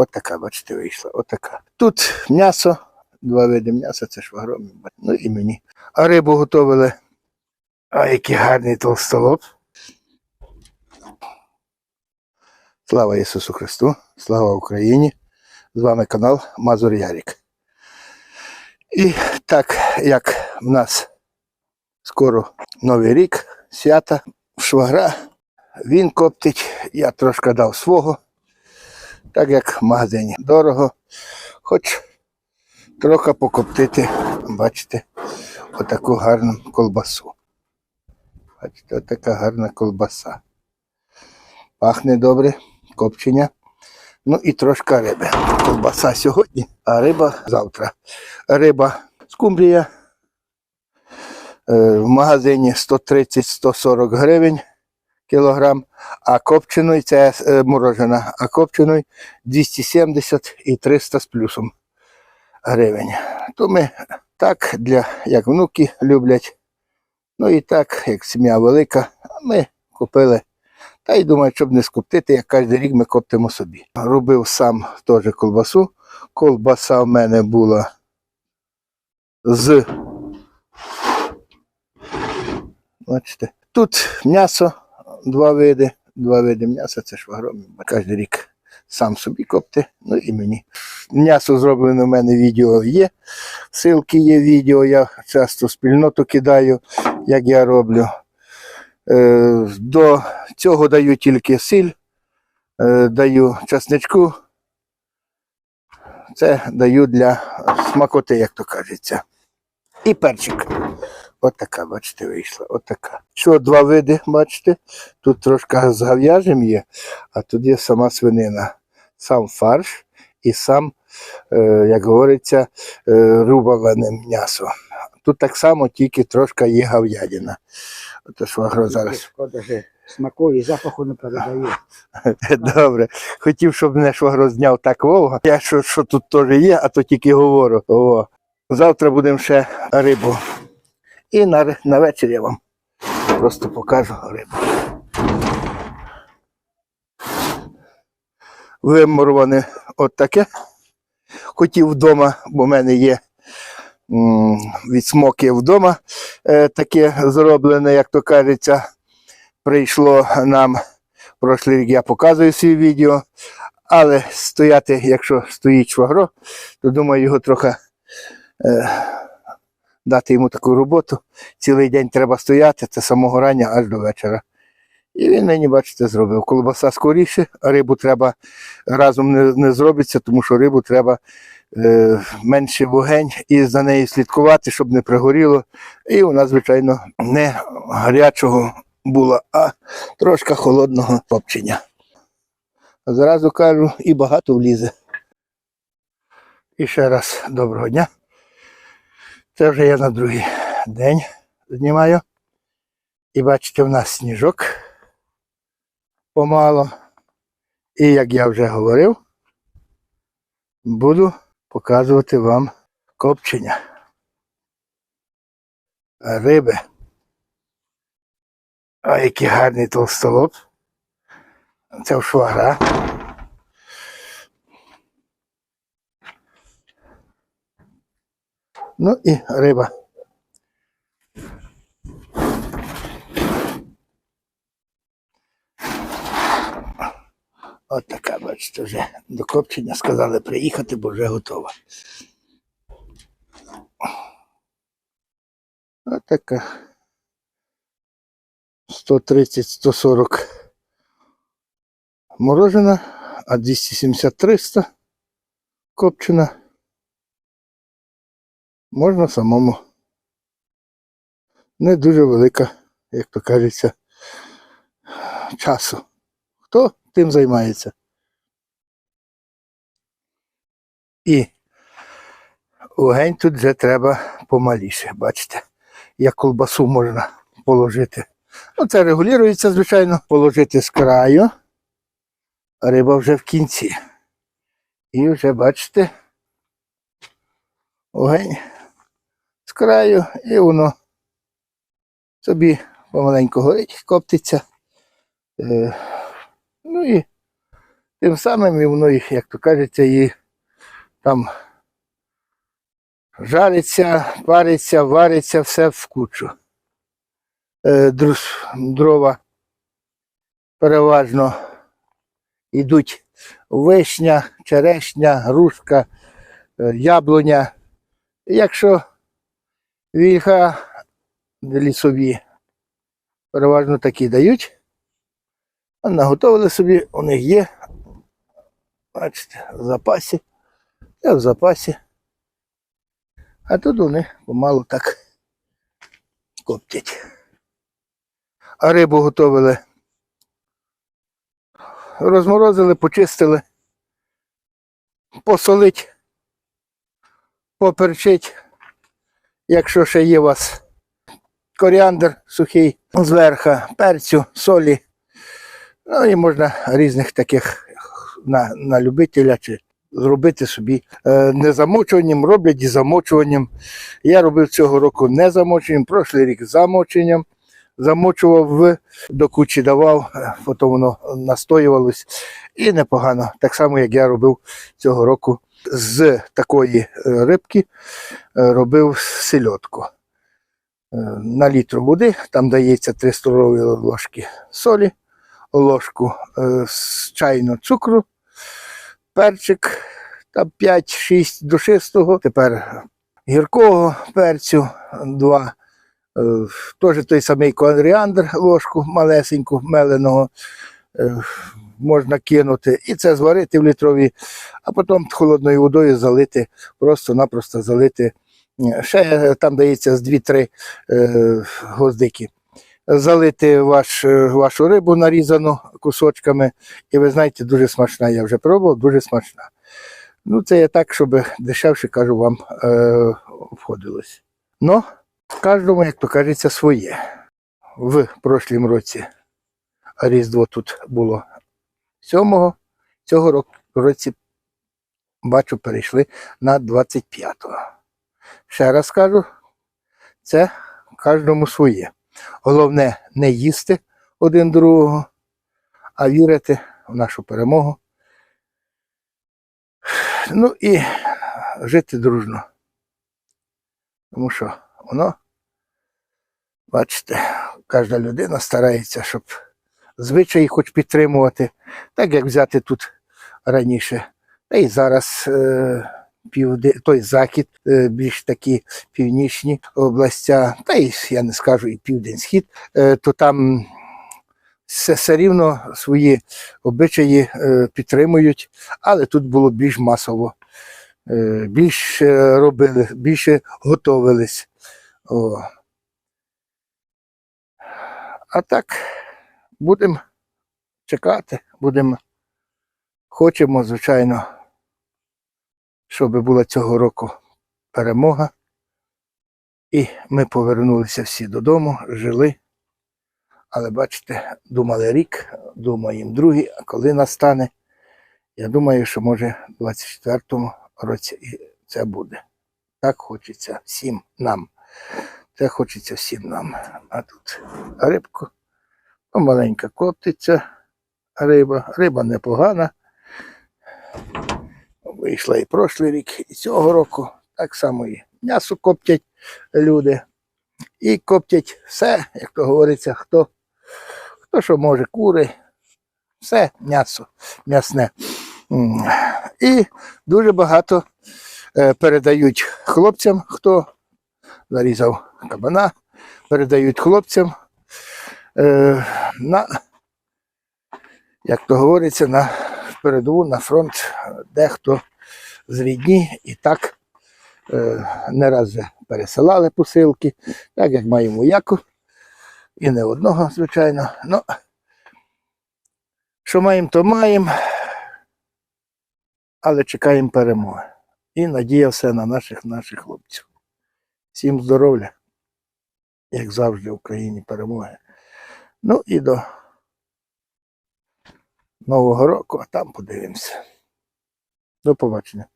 Отака, бачите, вийшла. Отака. Тут м'ясо, два види м'яса, це швагром, ну і мені. А рибу готували. А який гарний толстолоб. Слава Ісусу Христу, слава Україні! З вами канал Мазур Ярік. І так як в нас скоро Новий рік, свята, швагра, він коптить, я трошки дав свого, так як в магазині дорого, хоч трохи покоптити, бачите, отаку гарну колбасу. Бачите, отака гарна колбаса. Пахне добре, копчення. Ну і трошки риби. Колбаса сьогодні, а риба завтра. Риба скумбрія е, в магазині 130-140 гривень кілограм, а копченої це е, морожена, а копченої 270 і 300 з плюсом гривень. То ми так, для, як внуки люблять, ну і так, як сім'я велика, ми купили та й думаю, щоб не скоптити, як кожен рік ми коптимо собі. Робив сам теж колбасу. Колбаса в мене була з. Бачите, тут м'ясо, два види. Два види м'яса, це швагром. Кожен рік сам собі копти, ну і мені. М'ясо зроблене в мене відео є. Силки є відео, я часто спільноту кидаю, як я роблю. Е, До цього даю тільки сіль, е, даю часничку. Це даю для смакоти, як то кажеться. І перчик. От така, бачите, вийшла. От така. Що два види, бачите? Тут трошки з є, а тут є сама свинина. Сам фарш і сам, е, як говориться, е, м'ясо. Тут так само, тільки трошки є швагро зараз. Шкода, що смаку і запаху не передає. Добре. Хотів, щоб мене швагро зняв так вовго. Я що, що тут теж є, а то тільки говорю. О. Завтра будемо ще рибу. І на, на вечір я вам просто покажу рибу. Вимурване от таке. Хотів вдома, бо в мене є м, від смоки вдома е, таке зроблене, як то кажеться. Прийшло нам прошлий рік я показую свій відео, але стояти, якщо стоїть швагро, то думаю, його трохи е, дати йому таку роботу. Цілий день треба стояти, це самого рання аж до вечора. І він мені, бачите, зробив. Колбаса скоріше, а рибу треба разом не, не зробиться, тому що рибу треба е, менше вогень і за нею слідкувати, щоб не пригоріло. І вона, звичайно, не гарячого була, а трошки холодного копчення. Зразу кажу, і багато влізе. І ще раз доброго дня. Це вже я на другий день знімаю. І бачите, в нас сніжок помало. І як я вже говорив, буду показувати вам копчення риби. А який гарний толстолоб. Це в швагра. Ну і риба. От така, бачите, вже до копчення сказали приїхати, бо вже готова. От така. 130-140 морожена, а 270-300 копчена. Можна самому. Не дуже велика, як то кажеться, часу. Хто тим займається? І вогонь тут вже треба помаліше, бачите, як колбасу можна положити. Ну, це регулюється, звичайно, положити з краю, а риба вже в кінці. І вже бачите, огонь з краю, і воно собі помаленьку горить, коптиться. Е, ну і Тим самим і воно, як то кажеться, і там жариться, париться, вариться, все в кучу. Е, дрова переважно йдуть вишня, черешня, грушка, е, яблуня. Якщо вільха лісові, переважно такі дають. Наготовили собі, у них є. Бачите, в запасі. Я в запасі. А тут вони помалу так коптять. А рибу готовили. Розморозили, почистили, посолить, поперчить, якщо ще є у вас коріандр сухий, зверха, перцю, солі. Ну і можна різних таких на, на любителя чи зробити собі е, не замочуванням, роблять і замочуванням. Я робив цього року не замоченням, прошлий рік замоченням. Замочував в до кучі давав, е, потім воно настоювалось. І непогано. Так само, як я робив цього року з такої е, рибки, е, робив сельодку. Е, На літру води, там дається 3 столові ложки солі, ложку з чайну цукру, перчик там 5-6 душистого. Тепер гіркого перцю, два. Е, Теж той самий коріандр, ложку малесеньку меленого можна кинути. І це зварити в літрові, а потім холодною водою залити, просто-напросто залити. Ще е, там дається з 2-3 е, гвоздики. Залити ваш, е, вашу рибу нарізану кусочками, і ви знаєте, дуже смачна. Я вже пробував, дуже смачна. Ну, це я так, щоб дешевше, кажу вам, е, входилось. Ну, кожному, як то кажеться, своє. В прошлім році Різдво тут було 7-го, цього року році, бачу, перейшли на 25-го. Ще раз кажу, це кожному своє. Головне не їсти один другого, а вірити в нашу перемогу. Ну і жити дружно. Тому що воно, бачите, кожна людина старається, щоб звичаї хоч підтримувати, так як взяти тут раніше. Та і зараз е, півде, той захід, е, більш такі північні областя, та й я не скажу і південь-схід, е, то там все, все рівно свої обичаї е, підтримують, але тут було більш масово. Е, більше робили, більше готовились. О. А так, будемо чекати, будемо, хочемо, звичайно, щоб була цього року перемога. І ми повернулися всі додому, жили. Але бачите, думали рік, думаємо другий, а коли настане, я думаю, що може в 24-му році і це буде. Так хочеться всім нам. Це хочеться всім нам. А тут рибку. Ну, маленька коптиться риба. Риба непогана. Вийшла і прошлий рік, і цього року. Так само і м'ясо коптять люди. І коптять все, як то говориться, хто, хто що може, кури, все м'ясо, м'ясне. І дуже багато е, передають хлопцям, хто зарізав кабана, передають хлопцям е, на, як то говориться, на передову, на фронт, дехто з рідні і так е, не раз вже пересилали посилки, так як маємо яку. І не одного, звичайно. Ну, що маємо, то маємо, але чекаємо перемоги. І надія все на наших наших хлопців. Всім здоров'я, як завжди в Україні перемоги. Ну і до Нового року, а там подивимося. До побачення.